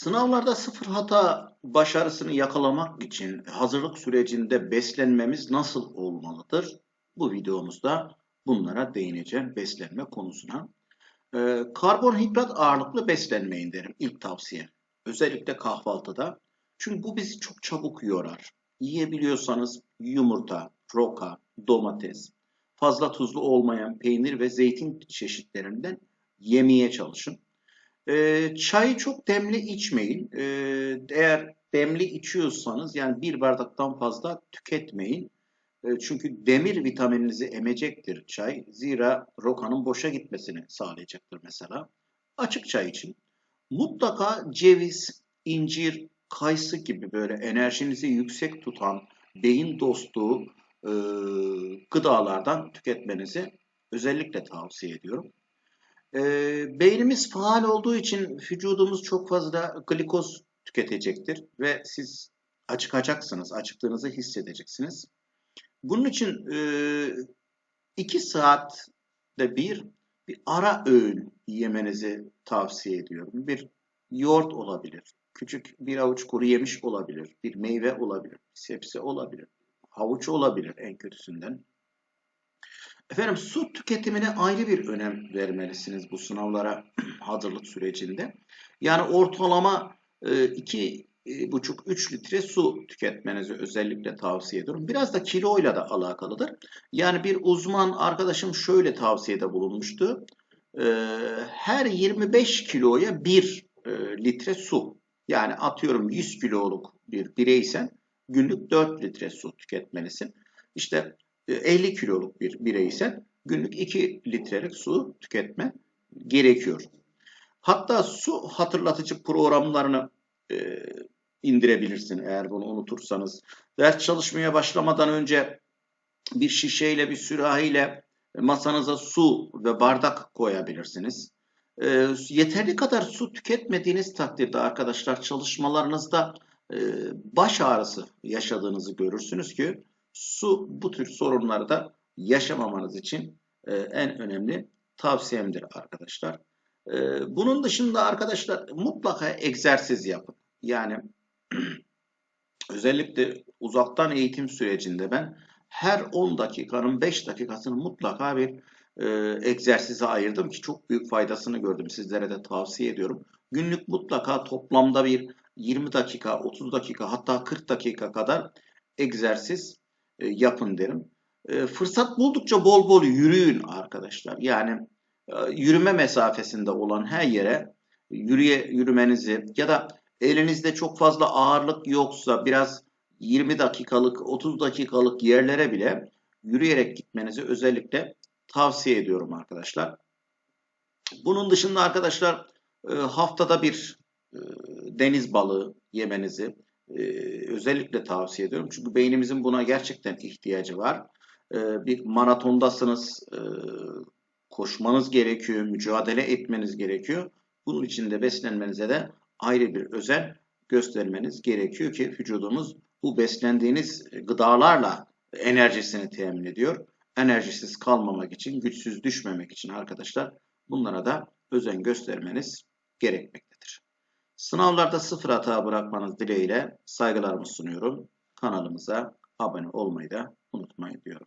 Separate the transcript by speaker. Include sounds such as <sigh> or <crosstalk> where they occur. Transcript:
Speaker 1: Sınavlarda sıfır hata başarısını yakalamak için hazırlık sürecinde beslenmemiz nasıl olmalıdır? Bu videomuzda bunlara değineceğim beslenme konusuna. Ee, karbonhidrat ağırlıklı beslenmeyin derim ilk tavsiye. Özellikle kahvaltıda. Çünkü bu bizi çok çabuk yorar. Yiyebiliyorsanız yumurta, roka, domates, fazla tuzlu olmayan peynir ve zeytin çeşitlerinden yemeye çalışın. E, çayı çok demli içmeyin. E, eğer demli içiyorsanız yani bir bardaktan fazla tüketmeyin. E, çünkü demir vitamininizi emecektir çay. Zira rokanın boşa gitmesini sağlayacaktır mesela. Açık çay için. Mutlaka ceviz, incir, kayısı gibi böyle enerjinizi yüksek tutan beyin dostu e, gıdalardan tüketmenizi özellikle tavsiye ediyorum. E, beynimiz faal olduğu için vücudumuz çok fazla glikoz tüketecektir ve siz acıkacaksınız, acıktığınızı hissedeceksiniz. Bunun için e, iki saatte bir bir ara öğün yemenizi tavsiye ediyorum. Bir yoğurt olabilir, küçük bir avuç kuru yemiş olabilir, bir meyve olabilir, sebze olabilir, havuç olabilir en kötüsünden. Efendim su tüketimine ayrı bir önem vermelisiniz bu sınavlara <clears throat> hazırlık sürecinde. Yani ortalama 2 e, 3 litre su tüketmenizi özellikle tavsiye ediyorum. Biraz da kiloyla da alakalıdır. Yani bir uzman arkadaşım şöyle tavsiyede bulunmuştu. E, her 25 kiloya 1 e, litre su. Yani atıyorum 100 kiloluk bir bireysen günlük 4 litre su tüketmelisin. İşte 50 kiloluk bir bireysen günlük 2 litrelik su tüketme gerekiyor. Hatta su hatırlatıcı programlarını e, indirebilirsin eğer bunu unutursanız. Ders çalışmaya başlamadan önce bir şişeyle bir sürahiyle masanıza su ve bardak koyabilirsiniz. E, yeterli kadar su tüketmediğiniz takdirde arkadaşlar çalışmalarınızda e, baş ağrısı yaşadığınızı görürsünüz ki Su bu tür sorunları da yaşamamanız için e, en önemli tavsiyemdir arkadaşlar. E, bunun dışında arkadaşlar mutlaka egzersiz yapın. Yani <clears throat> özellikle uzaktan eğitim sürecinde ben her 10 dakikanın 5 dakikasını mutlaka bir e, egzersize ayırdım ki çok büyük faydasını gördüm. Sizlere de tavsiye ediyorum. Günlük mutlaka toplamda bir 20 dakika, 30 dakika hatta 40 dakika kadar egzersiz e, yapın derim. E, fırsat buldukça bol bol yürüyün arkadaşlar. Yani e, yürüme mesafesinde olan her yere yürüye yürümenizi ya da elinizde çok fazla ağırlık yoksa biraz 20 dakikalık 30 dakikalık yerlere bile yürüyerek gitmenizi özellikle tavsiye ediyorum arkadaşlar. Bunun dışında arkadaşlar haftada bir deniz balığı yemenizi e, özellikle tavsiye ediyorum. Çünkü beynimizin buna gerçekten ihtiyacı var. E, bir maratondasınız, e, koşmanız gerekiyor, mücadele etmeniz gerekiyor. Bunun için de beslenmenize de ayrı bir özen göstermeniz gerekiyor ki vücudumuz bu beslendiğiniz gıdalarla enerjisini temin ediyor. Enerjisiz kalmamak için, güçsüz düşmemek için arkadaşlar bunlara da özen göstermeniz gerekmektedir. Sınavlarda sıfır hata bırakmanız dileğiyle saygılarımı sunuyorum. Kanalımıza abone olmayı da unutmayın diyorum.